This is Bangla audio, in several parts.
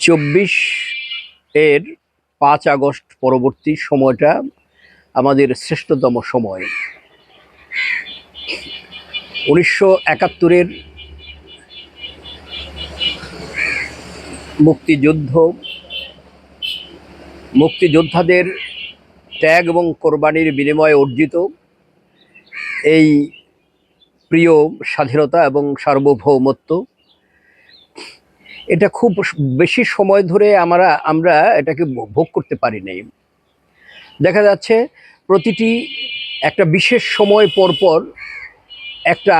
চব্বিশ এর পাঁচ আগস্ট পরবর্তী সময়টা আমাদের শ্রেষ্ঠতম সময়। উনিশশো একাত্তরের মুক্তিযুদ্ধ, মুক্তিযোদ্ধাদের ত্যাগ এবং কোরবানির বিনিময়ে অর্জিত এই প্রিয় স্বাধীনতা এবং সার্বভৌমত্ব এটা খুব বেশি সময় ধরে আমরা আমরা এটাকে ভোগ করতে পারি নাই দেখা যাচ্ছে প্রতিটি একটা বিশেষ সময় পর পর একটা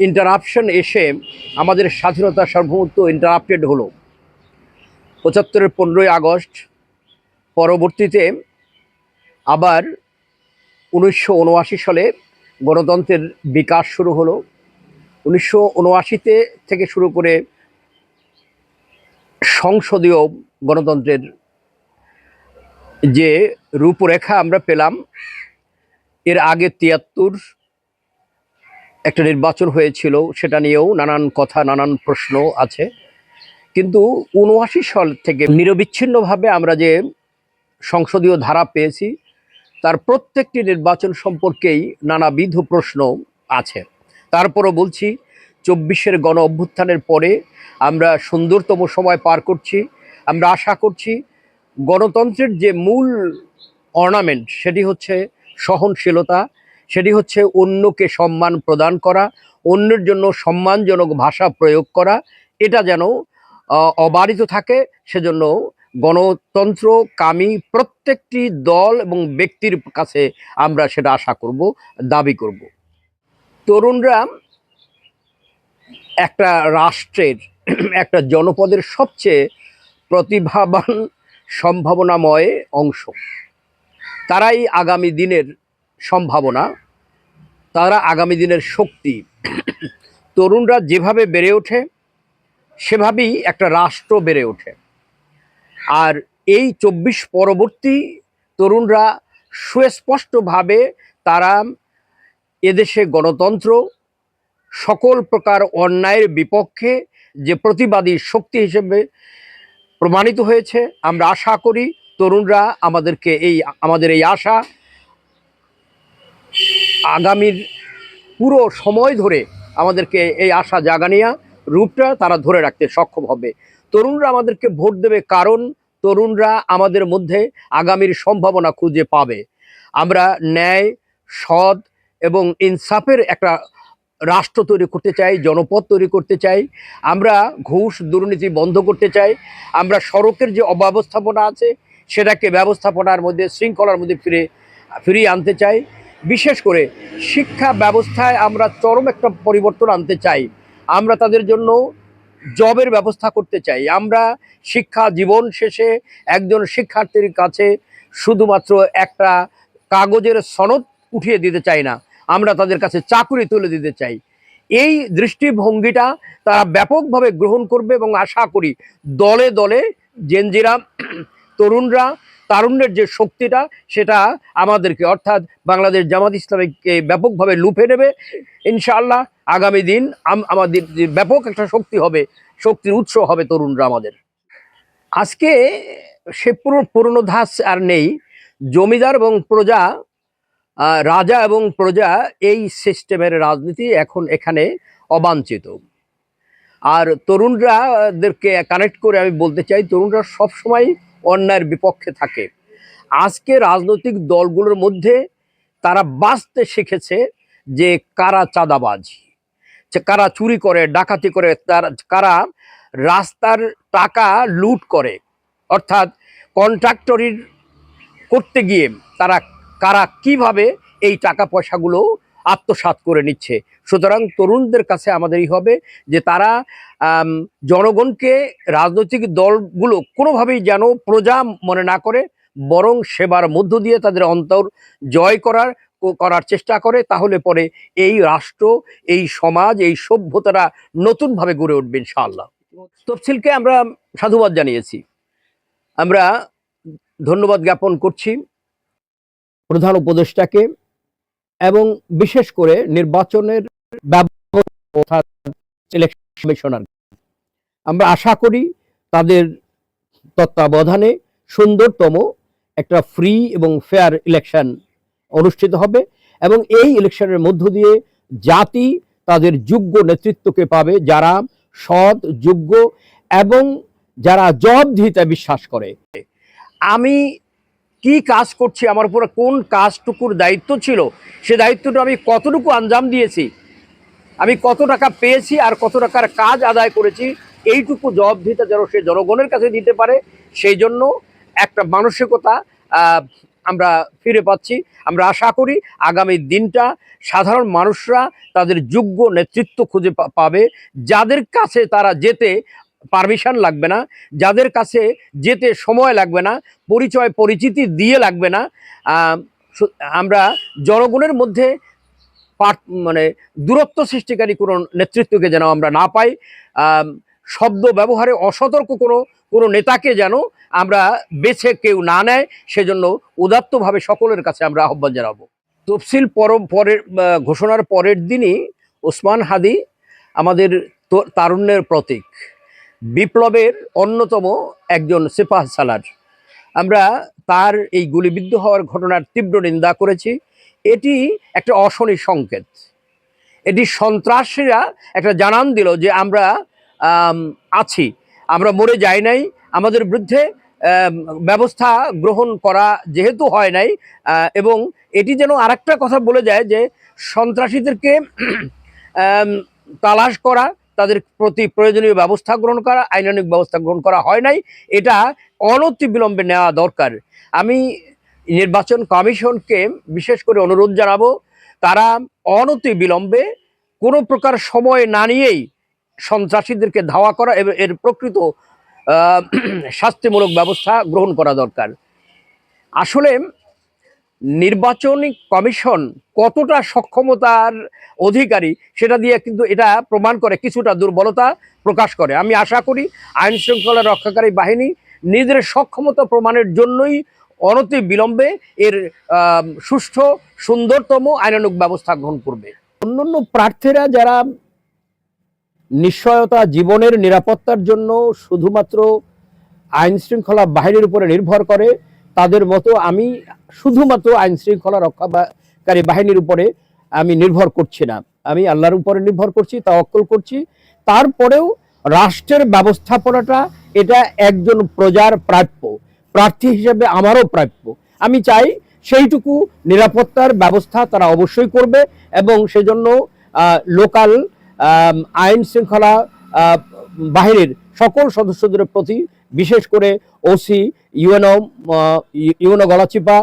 ইন্টারাপশন এসে আমাদের স্বাধীনতা সার্বভৌমত্ব ইন্টারাপ্টেড হলো। পঁচাত্তরের পনেরোই আগস্ট পরবর্তীতে আবার উনিশশো উনআশি সালে গণতন্ত্রের বিকাশ শুরু হলো। উনিশশো থেকে শুরু করে সংসদীয় গণতন্ত্রের যে রূপরেখা আমরা পেলাম, এর আগে তিয়াত্তর একটা নির্বাচন হয়েছিল, সেটা নিয়েও নানান কথা, নানান প্রশ্ন আছে। কিন্তু উনআশি সাল থেকে নিরবিচ্ছিন্নভাবে আমরা যে সংসদীয় ধারা পেয়েছি, তার প্রত্যেকটি নির্বাচন সম্পর্কেই নানাবিধ প্রশ্ন আছে। তারপরও বলছি চব্বিশের গণ অভ্যুত্থানের পরে আমরা সুন্দরতম সময় পার করছি। আমরা আশা করছি গণতন্ত্রের যে মূল অর্নামেন্ট সেটি হচ্ছে সহনশীলতা, সেটি হচ্ছে অন্যকে সম্মান প্রদান করা, অন্যের জন্য সম্মানজনক ভাষা প্রয়োগ করা, এটা যেন অবারিত থাকে, সেজন্য গণতন্ত্র কামী প্রত্যেকটি দল এবং ব্যক্তির কাছে আমরা সেটা আশা করব, দাবি করব। তরুণরা একটা রাষ্ট্রের, একটা জনপদের সবচেয়ে প্রতিভাবান সম্ভাবনাময় অংশ। তারাই আগামী দিনের সম্ভাবনা, তারা আগামী দিনের শক্তি। তরুণরা যেভাবে বেড়ে ওঠে, সেভাবেই একটা রাষ্ট্র বেড়ে ওঠে। আর এই চব্বিশ পরবর্তী তরুণরা সুস্পষ্টভাবে তারা এদেশে গণতন্ত্র সকল প্রকার অন্যায়ের বিপক্ষে যে প্রতিবাদী শক্তি হিসেবে প্রমাণিত হয়েছে, আমরা আশা করি তরুণরা আমাদেরকে এই, আমাদের এই আশা আগামীর পুরো সময় ধরে আমাদেরকে এই আশা জাগানিয়া, রূপটা তারা ধরে রাখতে সক্ষম হবে। তরুণরা আমাদেরকে ভোট দেবে কারণ তরুণরা আমাদের মধ্যে আগামীর সম্ভাবনা খুঁজে পাবে। আমরা ন্যায়, সৎ এবং ইনসাফের একটা রাষ্ট্র তৈরি করতে চাই, জনপদ তৈরি করতে চাই, আমরা ঘুষ দুর্নীতি বন্ধ করতে চাই, আমরা সড়কের যে অব্যবস্থাপনা আছে সেটাকে ব্যবস্থাপনার মধ্যে, শৃঙ্খলার মধ্যে ফিরে, ফিরিয়ে আনতে চাই। বিশেষ করে শিক্ষা ব্যবস্থায় আমরা চরম একটা পরিবর্তন আনতে চাই। আমরা তাদের জন্য জবের ব্যবস্থা করতে চাই। আমরা শিক্ষা জীবন শেষে একজন শিক্ষার্থীর কাছে শুধুমাত্র একটা কাগজের সনদ উঠিয়ে দিতে চাই না। আমরা তাদের কাছে চাকুরি তুলে দিতে চাই। এই দৃষ্টিভঙ্গিটা তারা ব্যাপকভাবে গ্রহণ করবে এবং আশা করি দলে দলে জেনজিরা, তরুণরা, তারুণ্যের যে শক্তিটা সেটা আমাদেরকে অর্থাৎ বাংলাদেশ জামাত ইসলামীকে ব্যাপকভাবে লুফে নেবে। ইনশাআল্লাহ আগামী দিন আম- আমাদের যে ব্যাপক একটা শক্তি হবে, শক্তির উৎস হবে তরুণরা আমাদের। আজকে সে পুরো পুরনো ধাস আর নেই। জমিদার এবং প্রজা রাজা এবং প্রজা এই সিস্টেমের রাজনীতি এখন এখানে অবাঞ্ছিত। আর তরুণরাদেরকে কানেক্ট করে আমি বলতে চাই, তরুণরা সবসময় অন্যায়ের বিপক্ষে থাকে। আজকে রাজনৈতিক দলগুলোর মধ্যে তারা বাঁচতে শিখেছে যে কারা চাঁদাবাজ কারা চুরি করে, ডাকাতি করে, তার, কারা রাস্তার টাকা লুট করে। অর্থাৎ কন্ট্রাক্টরির করতে গিয়ে তারা কারা কীভাবে এই টাকা পয়সাগুলো আত্মসাৎ করে নিচ্ছে? সুতরাং তরুণদের কাছে আমাদেরই হবে যে তারা জনগণকে রাজনৈতিক দলগুলো কোনোভাবেই যেন প্রজা মনে না করে, বরং সেবার মধ্য দিয়ে তাদের অন্তর জয় করার করার চেষ্টা করে, তাহলে পরে এই রাষ্ট্র, এই সমাজ, এই সভ্যতারা নতুনভাবে গড়ে উঠবে ইনশাআল্লাহ। তফসিলকে আমরা সাধুবাদ জানিয়েছি। আমরা ধন্যবাদ জ্ঞাপন করছি। প্রধান উপদেষ্টাকে এবং বিশেষ করে নির্বাচনের ব্যবস্থা কমিশনার আমরা আশা করি তাদের তত্ত্বাবধানে সুন্দরতম একটা ফ্রি এবং ফেয়ার ইলেকশন অনুষ্ঠিত হবে এবং এই ইলেকশনের মধ্য দিয়ে জাতি তাদের যোগ্য নেতৃত্বকে পাবে যারা সৎ, যোগ্য এবং যারা জবাবদিহিতা বিশ্বাস করে। আমি কি কাজ করছি, আমার উপরে কোন কাজটুকুর দায়িত্ব ছিল, সে দায়িত্বটা আমি কতটুকু আঞ্জাম দিয়েছি, আমি কত টাকা পেয়েছি আর কত টাকার কাজ আদায় করেছি, এইটুকু জবাবদিহিতা যেন সে জনগণের কাছে দিতে পারে, সেই জন্য একটা মানসিকতা আমরা ফিরে পাচ্ছি। আমরা আশা করি আগামী দিনটা সাধারণ মানুষরা তাদের যোগ্য নেতৃত্ব খুঁজে পাবে। যাদের কাছে তারা যেতে পারমিশন লাগবে না, যাদের কাছে যেতে সময় লাগবে না, পরিচয় পরিচিতি দিয়ে লাগবে না আমরা জনগণের মধ্যে মানে দূরত্ব সৃষ্টিকারী কোনো নেতৃত্বকে যেন আমরা না পাই শব্দ ব্যবহারে অসতর্ক কোনো কোনো নেতাকে যেন আমরা বেছে কেউ না নেয়, সেজন্য উদাত্তভাবে সকলের কাছে আমরা আহ্বান জানাব। তফসিল পর পরের ঘোষণার পরের দিনই ওসমান হাদি আমাদের তারুণ্যের প্রতীক। বিপ্লবের অন্যতম একজন সেপাহ সালার। আমরা তার এই গুলিবিদ্ধ হওয়ার ঘটনার তীব্র নিন্দা করেছি। এটি একটা অশনি সংকেত। এটি সন্ত্রাসীরা একটা জানান দিল যে আমরা আছি। আমরা মরে যাই নাই। আমাদের বিরুদ্ধে ব্যবস্থা গ্রহণ করা যেহেতু হয় নাই এবং এটি যেন আরেকটা কথা বলে যায় যে সন্ত্রাসীদেরকে তালাশ করা তাদের প্রতি প্রয়োজনীয় ব্যবস্থা গ্রহণ করা আইনানিক ব্যবস্থা গ্রহণ করা হয় নাই। এটা অনতি বিলম্বে নেওয়া দরকার। আমি নির্বাচন কমিশনকে বিশেষ করে অনুরোধ জানাব, তারা অনতি বিলম্বে কোনো প্রকার সময় না নিয়েই সন্ত্রাসীদেরকে ধাওয়া করা এবং এর প্রকৃত শাস্তিমূলক ব্যবস্থা গ্রহণ করা দরকার। আসলে নির্বাচনী কমিশন কতটা সক্ষমতার অধিকারী সেটা দিয়ে কিন্তু এটা প্রমাণ করে, কিছুটা দুর্বলতা প্রকাশ করে। আমি আশা করি আইন শৃঙ্খলা রক্ষাকারী বাহিনী নিজের সক্ষমতা প্রমাণের জন্যই অনতি বিলম্বে এর সুষ্ঠু, সুন্দরতম আইনানুক ব্যবস্থা গ্রহণ করবে। অন্যান্য প্রার্থীরা যারা নিশ্চয়তা, জীবনের নিরাপত্তার জন্য শুধুমাত্র আইন শৃঙ্খলা বাহিনীর উপরে নির্ভর করে তাদের মতো আমি শুধুমাত্র আইন শৃঙ্খলা রক্ষাকারী বাহিনীর উপরে আমি নির্ভর করছি না। আমি আল্লাহর উপরে নির্ভর করছি, তাওয়াক্কুল করছি। তারপরেও রাষ্ট্রের ব্যবস্থাপনাটা এটা একজন প্রজার প্রাপ্য, প্রার্থী হিসেবে আমারও প্রাপ্য। আমি চাই সেইটুকু নিরাপত্তার ব্যবস্থা তারা অবশ্যই করবে এবং সেজন্য লোকাল আইন শৃঙ্খলা বাহিনীর সকল সদস্যদের প্রতি বিশেষ করে OC UNO UNO Galachipa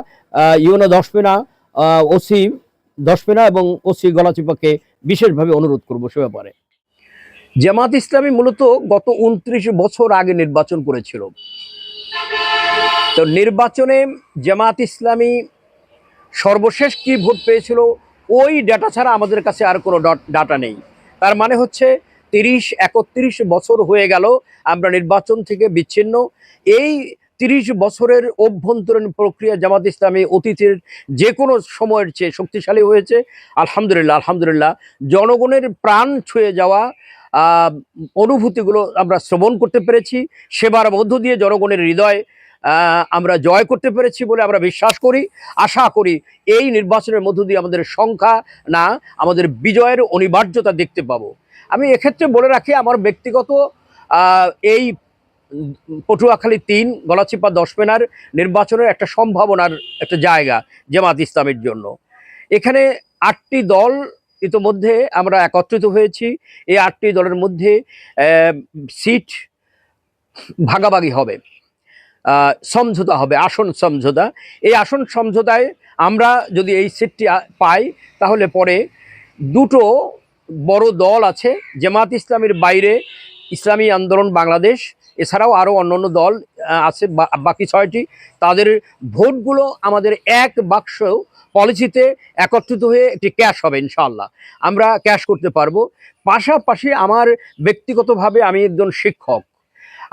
UNO Dashmina OC Dashmina এবং ওসি গলাচিপাকে বিশেষভাবে অনুরোধ করব সে ব্যাপারে। জামাত ইসলামী মূলত গত উনত্রিশ বছর আগে নির্বাচন করেছিল। তো নির্বাচনে জামাত ইসলামী সর্বশেষ কি ভোট পেয়েছিল, ওই ডাটা ছাড়া আমাদের কাছে আর কোনো ডাটা নেই। তার মানে হচ্ছে তিরিশ, একত্রিশ বছর হয়ে গেল আমরা নির্বাচন থেকে বিচ্ছিন্ন। এই তিরিশ বছরের অভ্যন্তরীণ প্রক্রিয়া জামাত ইসলামী অতীতের যে কোনো সময়ের চেয়ে শক্তিশালী হয়েছে। আলহামদুলিল্লাহ আলহামদুলিল্লাহ। জনগণের প্রাণ ছুঁয়ে যাওয়া অনুভূতিগুলো আমরা শ্রবণ করতে পেরেছি। সেবার মধ্য দিয়ে জনগণের হৃদয় আমরা জয় করতে পেরেছি বলে আমরা বিশ্বাস করি। আশা করি এই নির্বাচনের মধ্য দিয়ে আমাদের সংখ্যা না, আমাদের বিজয়ের অনিবার্যতা দেখতে পাবো। আমি এক্ষেত্রে বলে রাখি, আমার ব্যক্তিগত এই পটুয়াখালী তিন, গলাচিপা দশমেনার নির্বাচনের একটা সম্ভাবনার একটা জায়গা জামাত ইসলামের জন্য। এখানে আটটি দল ইতোমধ্যে আমরা একত্রিত হয়েছি। এই আটটি দলের মধ্যে সিট ভাগাভাগি হবে সমঝোতা হবে, আসন সমঝোতা। এই আসন সমঝোতায় আমরা যদি এই সিটটি পাই, তাহলে পরে দুটো বড় দল আছে। জামাত ইসলামের বাইরে ইসলামী আন্দোলন বাংলাদেশ। এছাড়াও আরও অন্যান্য দল আছে বাকি ছয়টি। তাদের ভোটগুলো আমাদের এক বাক্স পলিসিতে একত্রিত হয়ে একটি ক্যাশ হবে ইনশাল্লাহ আমরা ক্যাশ করতে পারব। পাশাপাশি আমার ব্যক্তিগতভাবে আমি একজন শিক্ষক।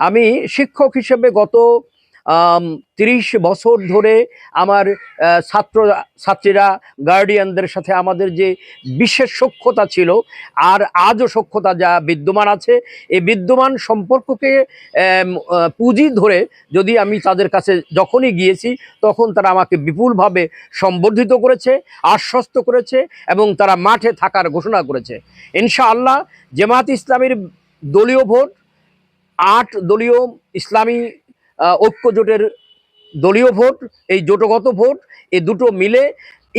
আমি শিক্ষক হিসেবে গত তিরিশ বছর ধরে আমার ছাত্র, ছাত্রীরা গার্ডিয়ানদের সাথে আমাদের যে বিশেষ সক্ষতা ছিল, আর আজও সক্ষতা যা বিদ্যমান আছে, এই বিদ্যমান সম্পর্ককে পুঁজি ধরে যদি আমি তাদের কাছে যখনই গিয়েছি, তখন তারা আমাকে বিপুলভাবে সম্বর্ধিত করেছে, আশ্বস্ত করেছে, এবং তারা মাঠে থাকার ঘোষণা করেছে। ইনশাআল্লাহ, জামাত ইসলামীর দলীয় ভোট, আট দলীয় ইসলামী ঐক্য জোটের দলীয় ভোট, এই জোটগত ভোট এই দুটো মিলে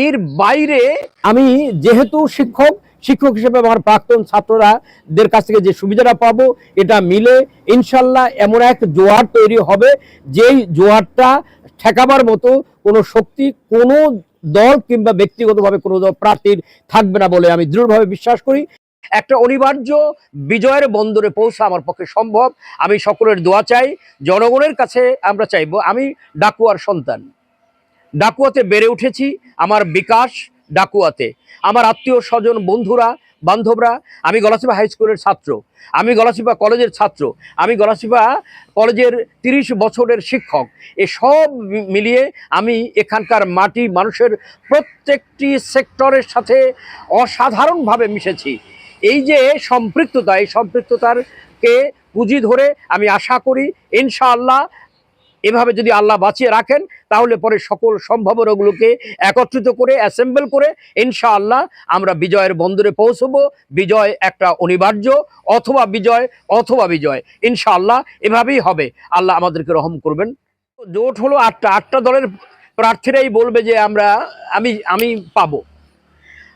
এর বাইরে আমি যেহেতু শিক্ষক শিক্ষক হিসেবে আমার প্রাক্তন ছাত্ররা দের কাছ থেকে যে সুবিধাটা পাবো, এটা মিলে ইনশাল্লাহ এমন এক জোয়ার তৈরি হবে, যেই জোয়ারটা ঠেকাবার মতো কোনো শক্তি, কোনো দল কিংবা ব্যক্তিগতভাবে কোনো দল প্রার্থীর থাকবে না বলে আমি দৃঢ়ভাবে বিশ্বাস করি। একটা অনিবার্য বিজয়ের বন্দরে পৌঁছা আমার পক্ষে সম্ভব। আমি সকলের দোয়া চাই, জনগণের কাছে আমরা চাইব। আমি ডাকুয়ার সন্তান। ডাকুয়াতে বেড়ে উঠেছি আমার বিকাশ ডাকুয়াতে। আমার আত্মীয় স্বজন, বন্ধুরা, বান্ধবরা, আমি গলাচিপা হাই স্কুলের ছাত্র, আমি গলাচিপা কলেজের ছাত্র, আমি গলাচিপা কলেজের তিরিশ বছরের শিক্ষক। এ সব মিলিয়ে আমি এখানকার মাটি মানুষের প্রত্যেকটি সেক্টরের সাথে অসাধারণভাবে মিশেছি। এই যে সম্পৃক্ততা, এই সম্পৃক্ততারকে পুঁজি ধরে আমি আশা করি ইনশাআল্লাহ এভাবে যদি আল্লাহ বাঁচিয়ে রাখেন, তাহলে পরে সকল সম্ভাবনাগুলোকে একত্রিত করে, অ্যাসেম্বল করে ইনশাআল্লাহ আমরা বিজয়ের বন্দরে পৌঁছবো। বিজয় একটা অনিবার্য, অথবা বিজয় অথবা বিজয়। ইনশাআল্লাহ এভাবেই হবে। আল্লাহ আমাদেরকে রহম করবেন। জোট হলো আটটা। আটটা দলের প্রার্থীরাই বলবে যে আমরা, আমি আমি পাবো।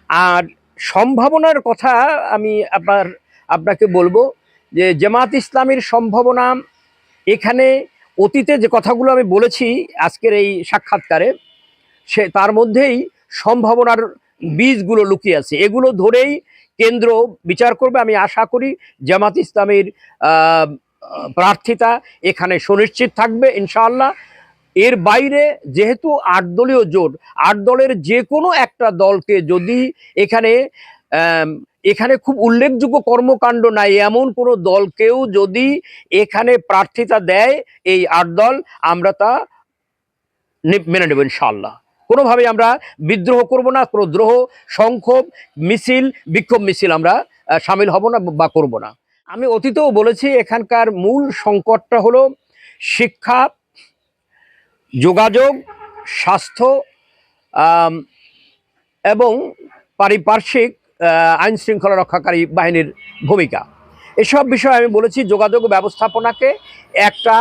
আর সম্ভাবনার কথা আমি আপনার আপনাকে বলব যে জামাত ইসলামীর সম্ভাবনা এখানে অতীতে যে কথাগুলো আমি বলেছি আজকের এই সাক্ষাৎকারে, সে তার মধ্যেই সম্ভাবনার বীজগুলো লুকিয়ে আছে। এগুলো ধরেই কেন্দ্র বিচার করবে, আমি আশা করি জামাত ইসলামের প্রার্থিতা এখানে সুনিশ্চিত থাকবে, ইনশাআল্লাহ। এর বাইরে যেহেতু আট দলীয় জোট, আট দলের যে কোনো একটা দলকে যদি এখানে এখানে খুব উল্লেখযোগ্য কর্মকাণ্ড নাই, এমন কোনো দলকেও যদি এখানে প্রার্থিতা দেয় এই আট দল, আমরা তা মেনে নেব ইনশাআল্লাহ। কোনোভাবে আমরা বিদ্রোহ করব না, কোনো দ্রোহ, সংক্ষোভ, মিছিল, বিক্ষোভ মিছিল আমরা সামিল হব না বা করব না। আমি অতীতেও বলেছি, এখানকার মূল সংকটটা হলো শিক্ষা যোগাযোগ, স্বাস্থ্য এবং পারিপার্শ্বিক আইন শৃঙ্খলা রক্ষাকারী বাহিনীর ভূমিকা। এসব বিষয়ে আমি বলেছি যোগাযোগ ব্যবস্থাপনাকে একটা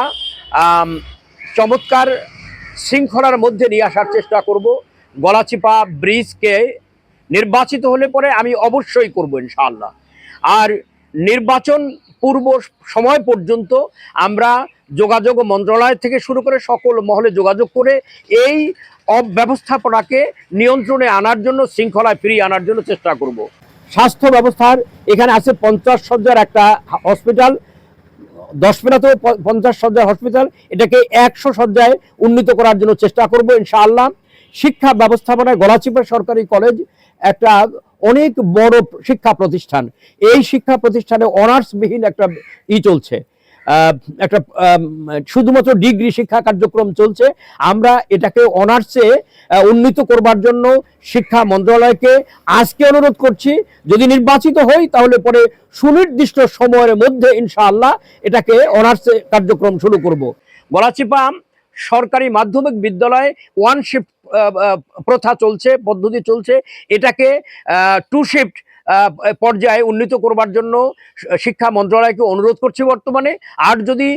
চমৎকার শৃঙ্খলার মধ্যে নিয়ে আসার চেষ্টা করব। গলাচিপা ব্রিজকে নির্বাচিত হলে পরে আমি অবশ্যই করব ইনশাআল্লাহ। আর নির্বাচন পূর্ব সময় পর্যন্ত আমরা যোগাযোগ মন্ত্রণালয় থেকে শুরু করে সকল মহলে যোগাযোগ করে এই অব্যবস্থাপনাকে নিয়ন্ত্রণে আনার জন্য, শৃঙ্খলায় ফিরিয়ে আনার জন্য চেষ্টা করব। স্বাস্থ্য ব্যবস্থার এখানে আছে পঞ্চাশ সজ্জার একটা হসপিটাল, দশ পেরাতেও পঞ্চাশ সজ্জার হসপিটাল, এটাকে একশো সজ্জায় উন্নীত করার জন্য চেষ্টা করব ইনশাআল্লাহ। শিক্ষা ব্যবস্থাপনায় গলাচিপা সরকারি কলেজ, একটা অনেক বড় শিক্ষা প্রতিষ্ঠান। এই শিক্ষা প্রতিষ্ঠানে অনার্সবিহীন একটা ই চলছে। একটা শুধুমাত্র ডিগ্রি শিক্ষা কার্যক্রম চলছে। আমরা এটাকে অনার্সে উন্নীত করবার জন্য শিক্ষা মন্ত্রণালয়কে আজকে অনুরোধ করছি, যদি নির্বাচিত হই তাহলে পরে সুনির্দিষ্ট সময়ের মধ্যে ইনশাআল্লাহ এটাকে অনার্সে কার্যক্রম শুরু করব। গলাচিপা সরকারি মাধ্যমিক বিদ্যালয়ে ওয়ান শিফট প্রথা চলছে, পদ্ধতি চলছে। এটাকে টু শিফট পর্যায়ে উন্নীত করবার জন্য শিক্ষা মন্ত্রণালয়কে অনুরোধ করছি বর্তমানে। আর যদি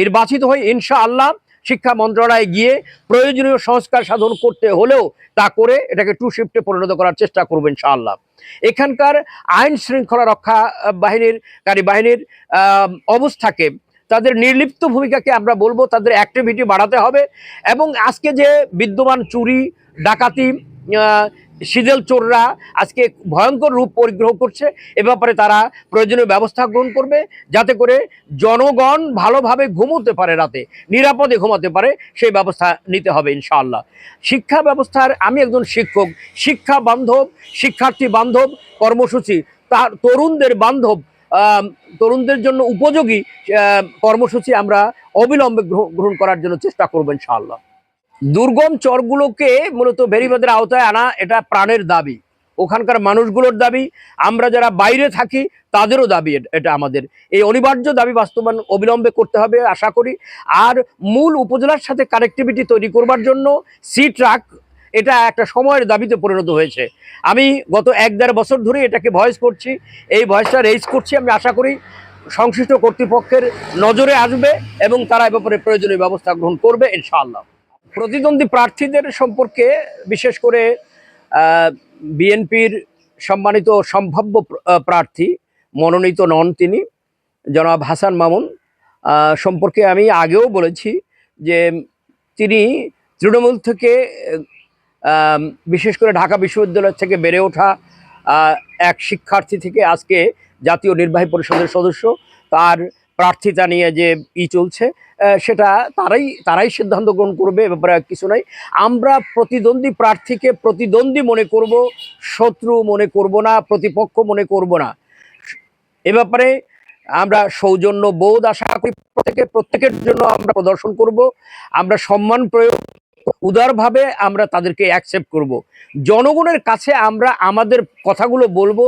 নির্বাচিত হয় ইনশাআল্লাহ শিক্ষা মন্ত্রণালয়ে গিয়ে প্রয়োজনীয় সংস্কার সাধন করতে হলেও তা করে এটাকে টু শিফটে পরিণত করার চেষ্টা করবেন ইনশাআল্লাহ। এখানকার আইন শৃঙ্খলা রক্ষা বাহিনীর, কারী বাহিনীর অবস্থাকে তাদের নির্লিপ্ত ভূমিকাকে আমরা বলব, তাদের অ্যাক্টিভিটি বাড়াতে হবে এবং আজকে যে বিদ্যমান চুরি, ডাকাতি সিজেল চোররা আজকে ভয়ঙ্কর রূপ পরিগ্রহ করছে, এ ব্যাপারে তারা প্রয়োজনীয় ব্যবস্থা গ্রহণ করবে যাতে করে জনগণ ভালোভাবে ঘুমোতে পারে রাতে, নিরাপদে ঘুমাতে পারে, সেই ব্যবস্থা নিতে হবে ইনশাআল্লাহ। শিক্ষা ব্যবস্থার, আমি একজন শিক্ষক, শিক্ষা বান্ধব, শিক্ষার্থী বান্ধব, কর্মসূচি, তার তরুণদের বান্ধব তরুণদের জন্য উপযোগী কর্মসূচি আমরা অবিলম্বে গ্রহ- গ্রহণ করার জন্য চেষ্টা করব ইনশাআল্লাহ। দুর্গম চরগুলোকে মূলত বেরিবাদের আওতায় আনা এটা প্রাণের দাবি। ওখানকার মানুষগুলোর দাবি, আমরা যারা বাইরে থাকি তাদেরও দাবি এটা আমাদের। এই অনিবার্য দাবি বাস্তবায়ন অবিলম্বে করতে হবে, আশা করি। আর মূল উপজেলার সাথে কানেক্টিভিটি তৈরি করবার জন্য সি ট্রাক এটা একটা সময়ের দাবিতে পরিণত হয়েছে। আমি গত এক দেড় বছর ধরে এটাকে ভয়েস করছি, এই ভয়েসটা রেজ করছি, আমি আশা করি সংশ্লিষ্ট কর্তৃপক্ষের নজরে আসবে এবং তারা এ ব্যাপারে প্রয়োজনীয় ব্যবস্থা গ্রহণ করবে, ইনশাআল্লাহ। প্রতিদ্বন্দ্বী প্রার্থীদের সম্পর্কে বিশেষ করে বিএনপির সম্মানিত সম্ভাব্য প্রার্থী, মনোনীত নন তিনি, জনাব হাসান মামুন সম্পর্কে আমি আগেও বলেছি যে তিনি তৃণমূল থেকে বিশেষ করে ঢাকা বিশ্ববিদ্যালয় থেকে বেড়ে ওঠা এক শিক্ষার্থী থেকে আজকে জাতীয় নির্বাহী পরিষদের সদস্য তার প্রার্থিতা নিয়ে যে ই চলছে সেটা তারাই তারাই সিদ্ধান্ত গ্রহণ করবে ব্যাপারে কিছু নাই। আমরা প্রতিদ্বন্দ্বী প্রার্থীকে প্রতিদ্বন্দ্বী মনে করব, শত্রু মনে করব না, প্রতিপক্ষ মনে করব না। এ ব্যাপারে আমরা সৌজন্য বোধ আশা করি, প্রত্যেকে, প্রত্যেকের জন্য আমরা প্রদর্শন করব, আমরা সম্মান প্রয়োগ উদারভাবে আমরা তাদেরকে অ্যাকসেপ্ট করব। জনগণের কাছে আমরা আমাদের কথাগুলো বলব,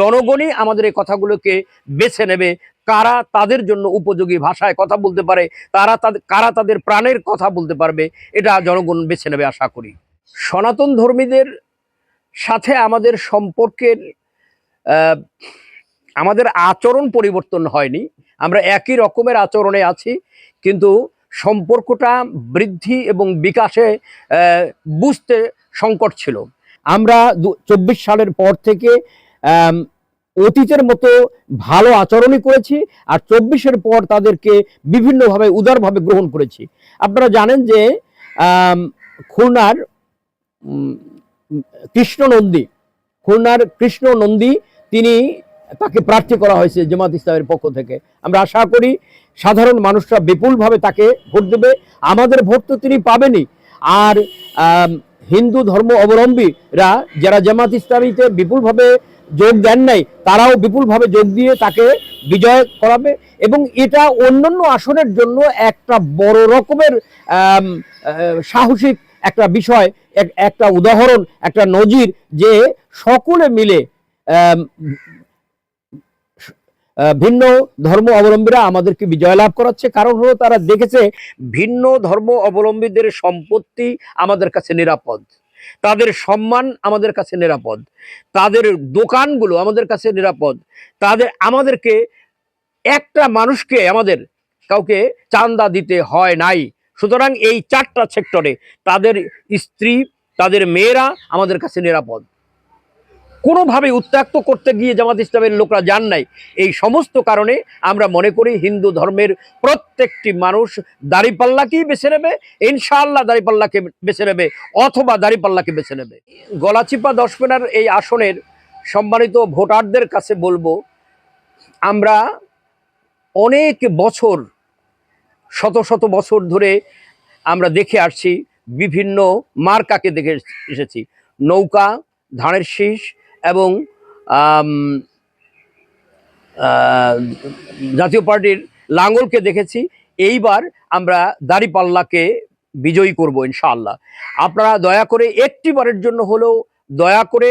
জনগণই আমাদের এই কথাগুলোকে বেছে নেবে, কারা তাদের জন্য উপযোগী ভাষায় কথা বলতে পারে তারা তাদের কারা তাদের প্রাণের কথা বলতে পারবে, এটা জনগণ বেছে নেবে আশা করি। সনাতন ধর্মীদের সাথে আমাদের সম্পর্কের আমাদের আচরণ পরিবর্তন হয়নি। আমরা একই রকমের আচরণে আছি, কিন্তু সম্পর্কটা বৃদ্ধি এবং বিকাশে বুঝতে সংকট ছিল। আমরা চব্বিশ সালের পর থেকে অতীতের মতো ভালো আচরণই করেছি আর চব্বিশের পর তাদেরকে বিভিন্নভাবে উদারভাবে গ্রহণ করেছি। আপনারা জানেন যে খুলনার কৃষ্ণ নন্দী, খুলনার কৃষ্ণ নন্দী, তিনি তাকে প্রার্থী করা হয়েছে জামাত ইসলামের পক্ষ থেকে। আমরা আশা করি সাধারণ মানুষরা বিপুলভাবে তাকে ভোট দেবে। আমাদের ভোট তো তিনি পাবেনই। আর হিন্দু ধর্ম অবলম্বীরা যারা জামাত ইসলামীতে বিপুলভাবে যোগ দেন নাই, তারাও বিপুলভাবে যোগ দিয়ে তাকে বিজয় করাবে এবং এটা অন্যান্য আসনের জন্য একটা বড় রকমের সাহসিক একটা বিষয়, এক- একটা উদাহরণ, একটা নজির যে সকলে মিলে ভিন্ন ধর্ম অবলম্বীরা আমাদেরকে বিজয় লাভ করাচ্ছে। কারণ হলো তারা দেখেছে ভিন্ন ধর্ম অবলম্বীদের সম্পত্তি আমাদের কাছে নিরাপদ। তাদের সম্মান আমাদের কাছে নিরাপদ। তাদের দোকানগুলো আমাদের কাছে নিরাপদ। তাদের, আমাদেরকে একটা মানুষকে আমাদের কাউকে চান্দা দিতে হয় নাই। সুতরাং এই চারটা সেক্টরে তাদের স্ত্রী, তাদের মেয়েরা আমাদের কাছে নিরাপদ। কোনোভাবে উত্ত্যক্ত করতে গিয়ে জামাত ইসলামের লোকরা যান নাই। এই সমস্ত কারণে আমরা মনে করি হিন্দু ধর্মের প্রত্যেকটি মানুষ দাড়িপাল্লাকেই বেছে নেবে, ইনশাআল্লাহ দাড়িপাল্লাকে বেছে নেবে অথবা দাড়িপাল্লাকে বেছে নেবে। গলাচিপা দশমেনার এই আসনের সম্মানিত ভোটারদের কাছে বলব, আমরা অনেক বছর, শত শত বছর ধরে আমরা দেখে আসছি, বিভিন্ন মার্কাকে দেখে এসেছি। নৌকা, ধানের শীষ এবং জাতীয় পার্টির লাঙ্গলকে দেখেছি। এইবার আমরা দাঁড়িপাল্লাকে বিজয়ী করব ইনশাআল্লাহ। আপনারা দয়া করে একটি বারের জন্য হলেও দয়া করে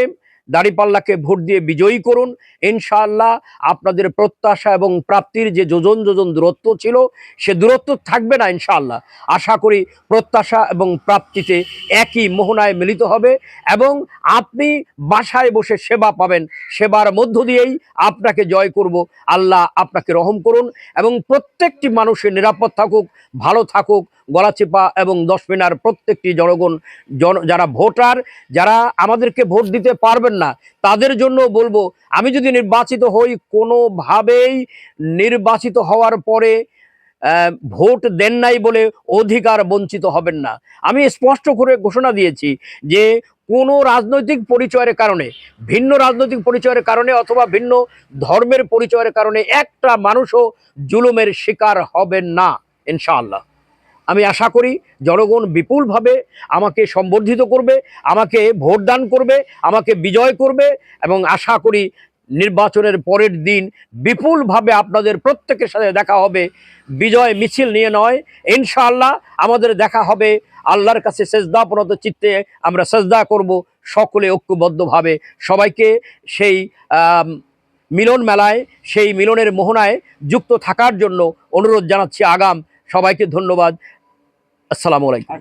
দাড়িপাল্লাকে ভোট দিয়ে বিজয়ী করুন। ইনশাআল্লাহ আপনাদের প্রত্যাশা এবং প্রাপ্তির যে যোজন যোজন দূরত্ব ছিল, সে দূরত্ব থাকবে না ইনশাআল্লাহ। আশা করি প্রত্যাশা এবং প্রাপ্তিতে একই মোহনায় মিলিত হবে এবং আপনি বাসায় বসে সেবা পাবেন। সেবার মধ্য দিয়েই আপনাকে জয় করব। আল্লাহ আপনাকে রহম করুন এবং প্রত্যেকটি মানুষের নিরাপদ থাকুক, ভালো থাকুক গলাচিপা এবং দশমিনার প্রত্যেকটি জনগণ, জন, যারা ভোটার, যারা আমাদেরকে ভোট দিতে পারবেন না তাদের জন্য বলব, আমি যদি নির্বাচিত হই, কোনোভাবেই নির্বাচিত হওয়ার পরে ভোট দেন নাই বলে অধিকার বঞ্চিত হবেন না। আমি স্পষ্ট করে ঘোষণা দিয়েছি যে, কোনো রাজনৈতিক পরিচয়ের কারণে, ভিন্ন রাজনৈতিক পরিচয়ের কারণে অথবা ভিন্ন ধর্মের পরিচয়ের কারণে একটা মানুষও জুলুমের শিকার হবেন না, ইনশাআল্লাহ। আমি আশা করি জনগণ বিপুলভাবে আমাকে সম্বর্ধিত করবে, আমাকে ভোট দান করবে, আমাকে বিজয় করবে এবং আশা করি নির্বাচনের পরের দিন বিপুলভাবে আপনাদের প্রত্যেকের সাথে দেখা হবে। বিজয় মিছিল নিয়ে নয়, ইনশাআল্লাহ আমাদের দেখা হবে। আল্লাহর কাছে সেজদাপনত চিত্তে আমরা সেজদা করব, সকলে ঐক্যবদ্ধভাবে। সবাইকে সেই মিলন মেলায়, সেই মিলনের মোহনায় যুক্ত থাকার জন্য অনুরোধ জানাচ্ছি আগাম। সবাইকে ধন্যবাদ। আসসালামু আলাইকুম।